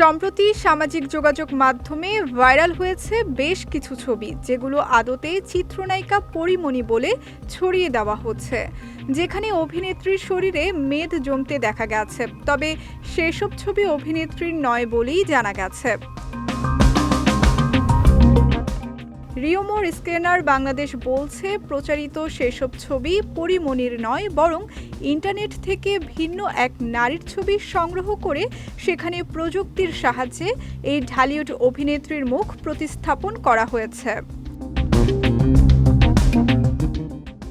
সম্প্রতি সামাজিক যোগাযোগ মাধ্যমে ভাইরাল হয়েছে বেশ কিছু ছবি, যেগুলো আদতে চিত্রনায়িকা পরিমণি বলে ছড়িয়ে দেওয়া হচ্ছে। যেখানে অভিনেত্রীর শরীরে মেদ জমতে দেখা গেছে, তবে সেসব ছবি অভিনেত্রীর নয় বলেই জানা গেছে। রিওমোর স্ক্যানার বাংলাদেশ বলছে, প্রচারিত সেসব ছবি পরিমণির নয়, বরং ইন্টারনেট থেকে ভিন্ন এক নারীর ছবি সংগ্রহ করে সেখানে প্রযুক্তির সাহায্যে এই ঢালিউড অভিনেত্রীর মুখ প্রতিস্থাপন করা হয়েছে।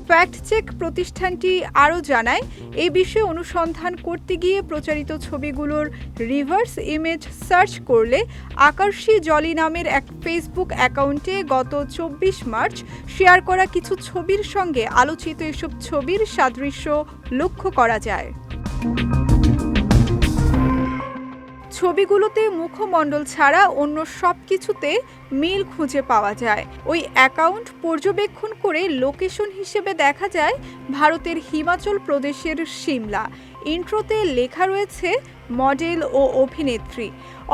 ফ্যাক্ট চেক প্রতিষ্ঠানটি আরও জানায় এ বিষয়ে অনুসন্ধান করতে গিয়ে প্রচারিত ছবিগুলোর রিভার্স ইমেজ সার্চ করলে আকার্ষী জলি নামের এক ফেসবুক অ্যাকাউন্টে গত চব্বিশ মার্চ শেয়ার করা কিছু ছবির সঙ্গে আলোচিত এসব ছবির সাদৃশ্য লক্ষ্য করা যায়। ছবিগুলোতে মুখমণ্ডল ছাড়া অন্য সব কিছুতে মিল খুঁজে পাওয়া যায়। ওই অ্যাকাউন্ট পর্যবেক্ষণ করে লোকেশন হিসেবে দেখা যায় ভারতের হিমাচল প্রদেশের সিমলা। ইন্ট্রোতে লেখা রয়েছে মডেল ও অভিনেত্রী।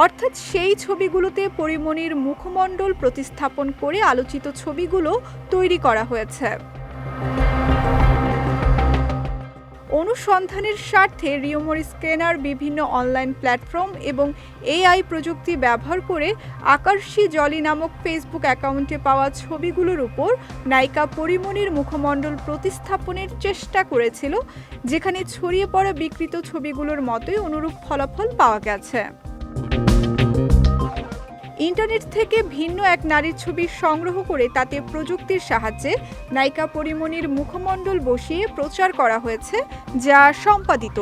অর্থাৎ সেই ছবিগুলোতে পরিমণির মুখমণ্ডল প্রতিস্থাপন করে আলোচিত ছবিগুলো তৈরি করা হয়েছে। অনুসন্ধানের স্বার্থে রিওমোর স্ক্যানার, বিভিন্ন অনলাইন প্ল্যাটফর্ম এবং এআই প্রযুক্তি ব্যবহার করে আকার্ষী জলি নামক ফেসবুক অ্যাকাউন্টে পাওয়া ছবিগুলোর উপর নায়িকা পরিমণির মুখমণ্ডল প্রতিস্থাপনের চেষ্টা করেছিল, যেখানে ছড়িয়ে পড়া বিকৃত ছবিগুলোর মতোই অনুরূপ ফলাফল পাওয়া গেছে। ইন্টারনেট থেকে ভিন্ন এক নারীর ছবি সংগ্রহ করে তাতে প্রযুক্তির সাহায্যে নায়িকা পরিমণির মুখমণ্ডল বসিয়ে প্রচার করা হয়েছে, যা সম্পাদিত।